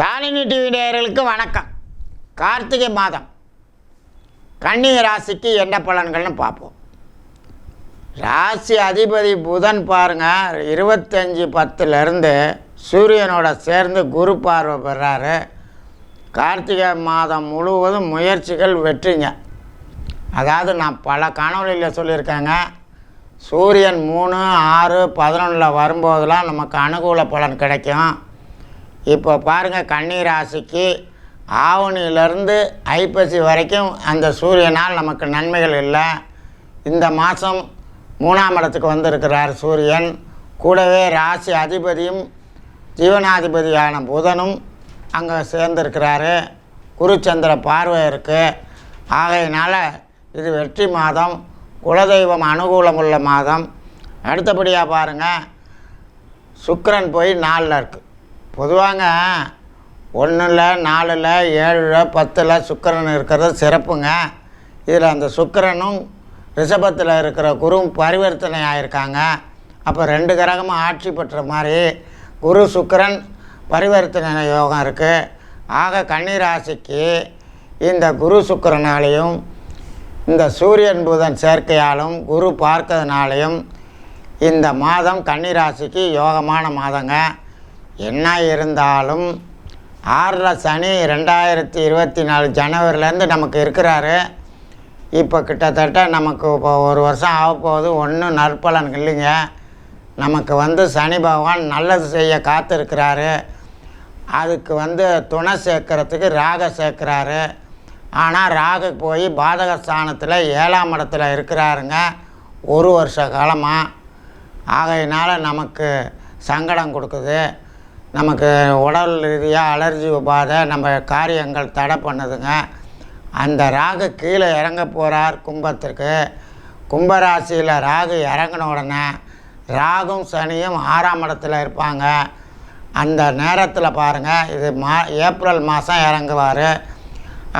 Shalini TV நேயர்களுக்கு வணக்கம். கார்த்திகை மாதம். கன்னி ராசிக்கு என்ன பலன்கள்னு பார்ப்போம். ராசி அதிபதி புதன் பாருங்க இருபத்தஞ்சி பத்துலேருந்து சூரியனோட சேர்ந்து குரு பார்வை பெறாரு. கார்த்திகை மாதம் முழுவதும் முயற்சிகள் வெற்றிங்க. அதாவது நான் பல காணொலியில் சொல்லியிருக்கேங்க. சூரியன் மூணு ஆறு பதினொன்றில் வரும்போதெல்லாம் நமக்கு அனுகூல பலன் கிடைக்கும். இப்போ பாருங்கள் கன்னி ராசிக்கு ஆவணியிலேருந்து ஐப்பசி வரைக்கும் அந்த சூரியனால் நமக்கு நன்மைகள் இல்லை. இந்த மாதம் மூணாம் இடத்துக்கு வந்திருக்கிறார் சூரியன். கூடவே ராசி அதிபதியும் ஜீவனாதிபதியான புதனும் அங்கே சேர்ந்திருக்கிறாரு. குருச்சந்திர பார்வை இருக்குது ஆகையினால் இது வெற்றி மாதம். குலதெய்வம் அனுகூலம் உள்ள மாதம். அடுத்தபடியாக பாருங்கள் சுக்கரன் போய் நாளில் இருக்குது பொதுவாங்க ஒன்றில் நாலில் ஏழில் பத்தில் சுக்கிரன் இருக்கிறது சிறப்புங்க. இதில் அந்த சுக்கிரனும் ரிஷபத்தில் இருக்கிற குருவும் பரிவர்த்தனை ஆயிருக்காங்க அப்போ ரெண்டு கிரகமும் ஆட்சி பெற்ற மாதிரி குரு சுக்கிரன் பரிவர்த்தனை யோகம் இருக்குது ஆக கன்னிராசிக்கு இந்த குரு சுக்கரனாலையும் இந்த சூரியன் புதன் சேர்க்கையாலும் குரு பார்க்கறதுனாலையும் இந்த மாதம் கன்னிராசிக்கு யோகமான மாதங்க. என்ன இருந்தாலும் ஆறில் சனி ரெண்டாயிரத்தி இருபத்தி நாலு ஜனவரிலேருந்து நமக்கு இருக்கிறாரு. இப்போ கிட்டத்தட்ட நமக்கு இப்போ ஒரு வருஷம் ஆக போகுது. ஒன்றும் நற்பலன் இல்லைங்க. நமக்கு வந்து சனி பகவான் நல்லது செய்ய காத்திருக்கிறாரு. அதுக்கு வந்து துணை சேர்க்கறதுக்கு ராக சேர்க்குறாரு. ஆனால் ராக போய் பாதக ஸ்தானத்தில் ஏழாம் இடத்துல இருக்கிறாருங்க. ஒரு வருஷ காலமாக ஆகையினால் நமக்கு சங்கடம் கொடுக்குது. நமக்கு உடல் ரீதியாக அலர்ஜி உபாதை நம்ம காரியங்கள் தடை பண்ணுதுங்க. அந்த ராகு கீழே இறங்க போகிறார் கும்பத்திற்கு. கும்பராசியில் ராகு இறங்கின உடனே ராகும் சனியும் ஆறாம் இடத்துல இருப்பாங்க. அந்த நேரத்தில் பாருங்கள் இது மா ஏப்ரல் மாதம் இறங்குவார்.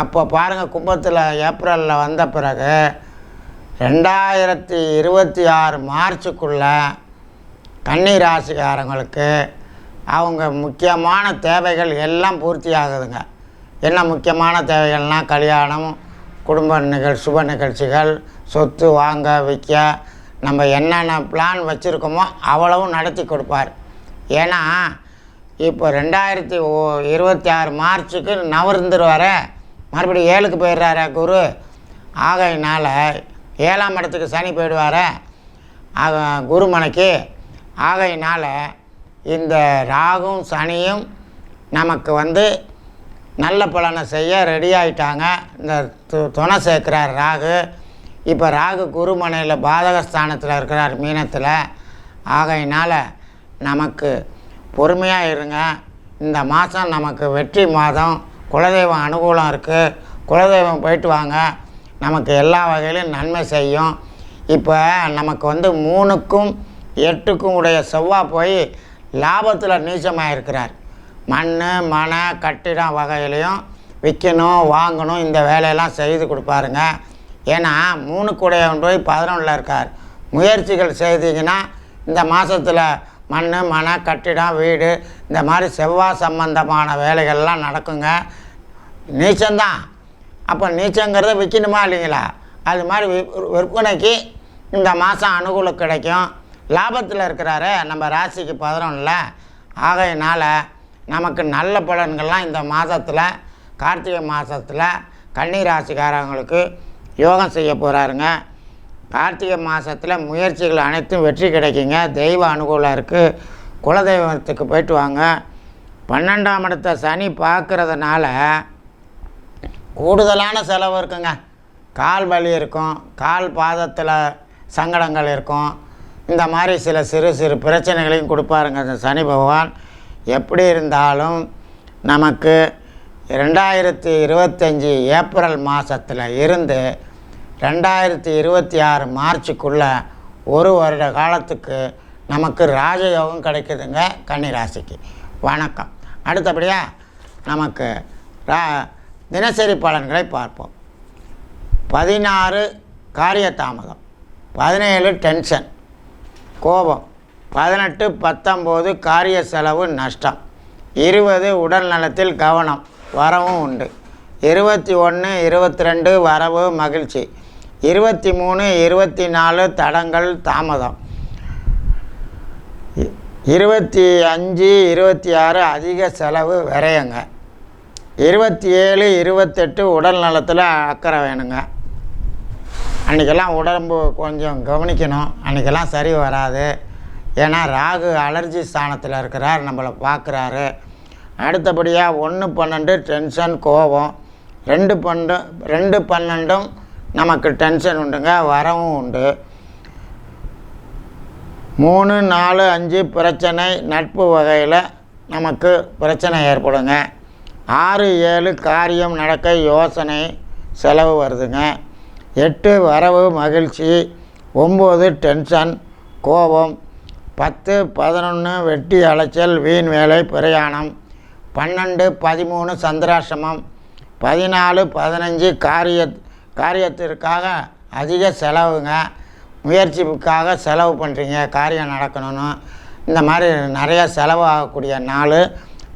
அப்போ பாருங்கள் கும்பத்தில் ஏப்ரலில் வந்த பிறகு ரெண்டாயிரத்தி இருபத்தி ஆறு மார்ச்சுக்குள்ளே கன்னி ராசிக்காரங்களுக்கு அவங்க முக்கியமான தேவைகள் எல்லாம் பூர்த்தி ஆகுதுங்க என்ன முக்கியமான தேவைகள்னால் கல்யாணம் குடும்ப நிகழ் சுப நிகழ்ச்சிகள் சொத்து வாங்க விற்க நம்ம என்னென்ன பிளான் வச்சுருக்கோமோ அவ்வளவும் நடத்தி கொடுப்பார். ஏன்னா இப்போ ரெண்டாயிரத்தி ஓ இருபத்தி ஆறு மார்ச்சுக்கு நவர்ந்துருவார். மறுபடியும் ஏழுக்கு போயிடுறாரு குரு. ஆகையினால் ஏழாம் இடத்துக்கு சனி போயிடுவார். ஆக குருமனைக்கு ஆகையினால் இந்த ராகும் சனியும் நமக்கு வந்து நல்ல பலனை செய்ய ரெடி ஆகிட்டாங்க இந்த து துணை சேர்க்குறார் ராகு. இப்போ ராகு குருமனையில் பாதகஸ்தானத்தில் இருக்கிறார் மீனத்தில். ஆகையினால் நமக்கு பொறுமையாக இருங்க. இந்த மாதம் நமக்கு வெற்றி மாதம். குலதெய்வம் அனுகூலம் இருக்குது குலதெய்வம் போயிட்டு வாங்க. நமக்கு எல்லா வகையிலும் நன்மை செய்யும். இப்போ நமக்கு வந்து மூணுக்கும் எட்டுக்கும் உடைய செவ்வாய் போய் லாபத்தில் நீச்சமாக இருக்கிறார் மண் மனை கட்டிடம் வகையிலையும் விற்கணும் வாங்கணும் இந்த வேலையெல்லாம் செய்து கொடுப்பாருங்க. ஏன்னா மூணு கூடையவன் போய் பதினொன்றில் இருக்கார். முயற்சிகள் செய்தீங்கன்னா இந்த மாதத்தில் மண் மனை கட்டிடம் வீடு இந்த மாதிரி செவ்வாய் சம்பந்தமான வேலைகள்லாம் நடக்குங்க. நீச்சம்தான். அப்போ நீச்சங்கிறத விற்கணுமா இல்லைங்களா? அது மாதிரி விற்- விற்பனைக்கு இந்த மாதம் அனுகூலம் கிடைக்கும். லாபத்தில் இருக்கிறாரு நம்ம ராசிக்கு பதினொன்றில் ஆகையினால் நமக்கு நல்ல பலன்கள்லாம் இந்த மாதத்தில் கார்த்திகை மாதத்தில் கன்னி ராசிக்காரங்களுக்கு யோகம் செய்ய போகிறாருங்க கார்த்திகை மாதத்தில் முயற்சிகள் அனைத்தும் வெற்றி கிடைக்குங்க. தெய்வ அனுகூலம் இருக்குது குலதெய்வத்துக்கு போயிட்டு வாங்க. பன்னெண்டாம் இடத்த சனி பார்க்குறதுனால கூடுதலான செலவு இருக்குங்க. கால் வலி இருக்கும். கால் பாதத்தில் சங்கடங்கள் இருக்கும். இந்த மாதிரி சில சிறு சிறு பிரச்சனைகளையும் கொடுப்பாருங்க அந்த சனி பகவான். எப்படி இருந்தாலும் நமக்கு ரெண்டாயிரத்தி இருபத்தஞ்சி ஏப்ரல் மாதத்தில் இருந்து ரெண்டாயிரத்தி இருபத்தி ஆறு மார்ச்சுக்குள்ளே ஒரு வருட காலத்துக்கு நமக்கு ராஜயோகம் கிடைக்குதுங்க கன்னிராசிக்கு. வணக்கம். அடுத்தபடியாக நமக்கு ரா தினசரி பலன்களை பார்ப்போம். பதினாறு காரிய தாமதம் பதினேழு டென்ஷன் கோபம். பதினெட்டு பத்தொம்போது காரிய செலவு நஷ்டம். இருபது உடல் நலத்தில் கவனம் வரவும் உண்டு. இருபத்தி ஒன்று இருபத்தி ரெண்டு வரவு மகிழ்ச்சி. இருபத்தி மூணு இருபத்தி நாலு தடங்கள் தாமதம். இருபத்தி அஞ்சு இருபத்தி ஆறு அதிக செலவு விரையுங்க. இருபத்தி ஏழு இருபத்தெட்டு உடல் நலத்தில் அக்கறை வேணுங்க. அன்றைக்கெல்லாம் உடம்பு கொஞ்சம் கவனிக்கணும். அன்றைக்கெல்லாம் சரி வராது. ஏன்னா ராகு அலர்ஜி ஸ்தானத்தில் இருக்கிறார் நம்மளை பார்க்குறாரு. அடுத்தபடியாக ஒன்று பன்னெண்டு டென்ஷன் கோபம். ரெண்டு பன்னெண்டு ரெண்டு பன்னெண்டும் நமக்கு டென்ஷன் உண்டுங்க வரவும் உண்டு. மூணு நாலு அஞ்சு பிரச்சனை நட்பு வகையில் நமக்கு பிரச்சனை ஏற்படுங்க. ஆறு ஏழு காரியம் நடக்க யோசனை செலவு வருதுங்க. எட்டு வரவு மகிழ்ச்சி ஒம்பது டென்ஷன் கோபம் பத்து பதினொன்று வெட்டி அலைச்சல் வீண் வேலை பிரயாணம் பன்னெண்டு பதிமூணு சந்திராசிரமம் பதினாலு பதினஞ்சு காரிய காரியத்திற்காக அதிக செலவுங்க முயற்சிக்காக செலவு பண்ணுறீங்க காரியம் நடக்கணும்னு. இந்த மாதிரி நிறைய செலவு ஆகக்கூடிய நாள்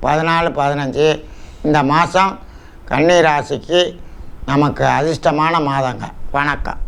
பதினாலு பதினஞ்சு. இந்த மாதம் கன்னி ராசிக்கு நமக்கு அதிர்ஷ்டமான மாதங்க. வணக்கம்.